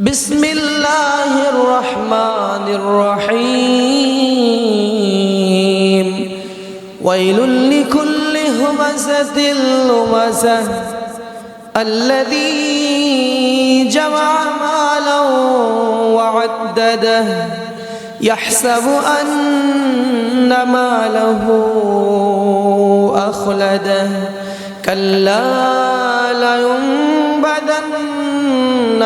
بسم الله الرحمن الرحيم. ويل لكل همزة لمزة. الذي جمع مالا وعدده. يحسب أن ماله أخلده. كلا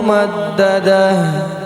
ممددة.